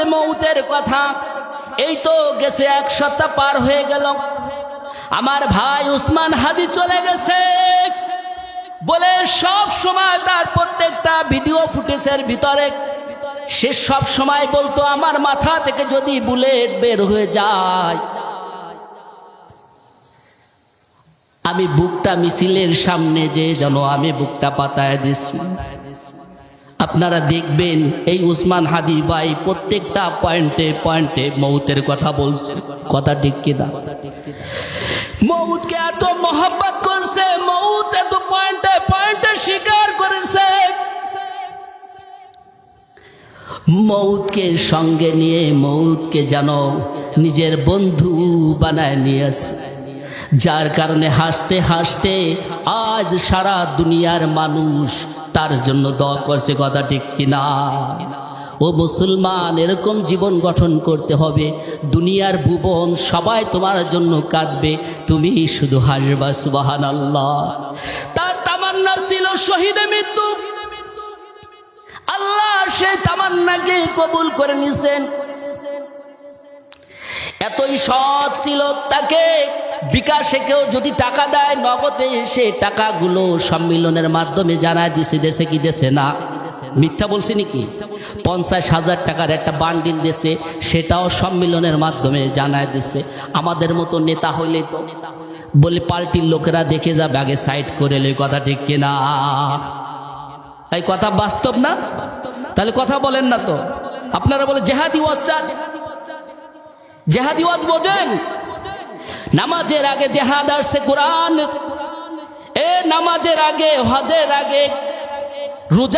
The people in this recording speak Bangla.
বলছে মৌতের কথা। এই তো গেছে এক সপ্তাহ পার হয়ে গেল। আমার ভাই উসমান হাদি চলে গেছে। বলে সব সময় তার প্রত্যেকটা ভিডিও ফুটেজের ভিতরে। সে সব সময় বলতো, আমার মাথা থেকে যদি বুলেট বের হয়ে যায়, আমি বুকটা মিছিলের সামনে যে যেন আমি বুকটা পাতায় দিছি। আপনারা দেখবেন এই উসমান হাদি ভাই প্রত্যেকটা পয়েন্টে পয়েন্টে মৌতের কথা বলছে। কথা ঠিক কিনা? মৌতকে এত মহব্বত করছে, মৌত এত পয়েন্টে পয়েন্টে স্বীকার করেছে। মৌতকে সঙ্গে নিয়ে মৌতকে যেন নিজের বন্ধু বানায় নিয়েছে। যার কারণে হাসতে হাসতে আজ সারা দুনিয়ার মানুষ তার জন্য দোয়া করছে, কথা ঠিক কিনা? ও মুসলমান, এরকম জীবন গঠন করতে হবে। দুনিয়ার ভুবন সবাই তোমার জন্য কাঁদবে। তুমি শুধু হাসবা সুবাহান আল্লাহ তার তামান্না ছিল শহীদে মৃত্যু। আল্লাহ সেই তামান্নাকে কবুল করে নিছেন। এতই সৎ ছিল তাকে বিকাশে কেউ যদি টাকা দেয়, নগদে সে টাকাগুলো সম্মিলনের মাধ্যমে জানায় দিছে দেশে কি দেশে না। মিথ্যা বলছি নাকি? পঞ্চাশ হাজার টাকার একটা বান্ডিল দেশে সেটাও সম্মিলনের মাধ্যমে জানায় দিছে। আমাদের মতো নেতা হইলে তো। বলে পার্টির লোকেরা দেখে যাবে, আগে সাইড করে এলে কথা ঠিক কিনা। এই কথা বাস্তব না? তাহলে কথা বলেন না তো। আপনারা বলে, জেহাদি ওয়াজ জেহাদি ওয়াজ বোঝেন? নামাজের আগে জেহাদ আসছে কোরআন। এ নামাজের আগে হজের আগে রোজা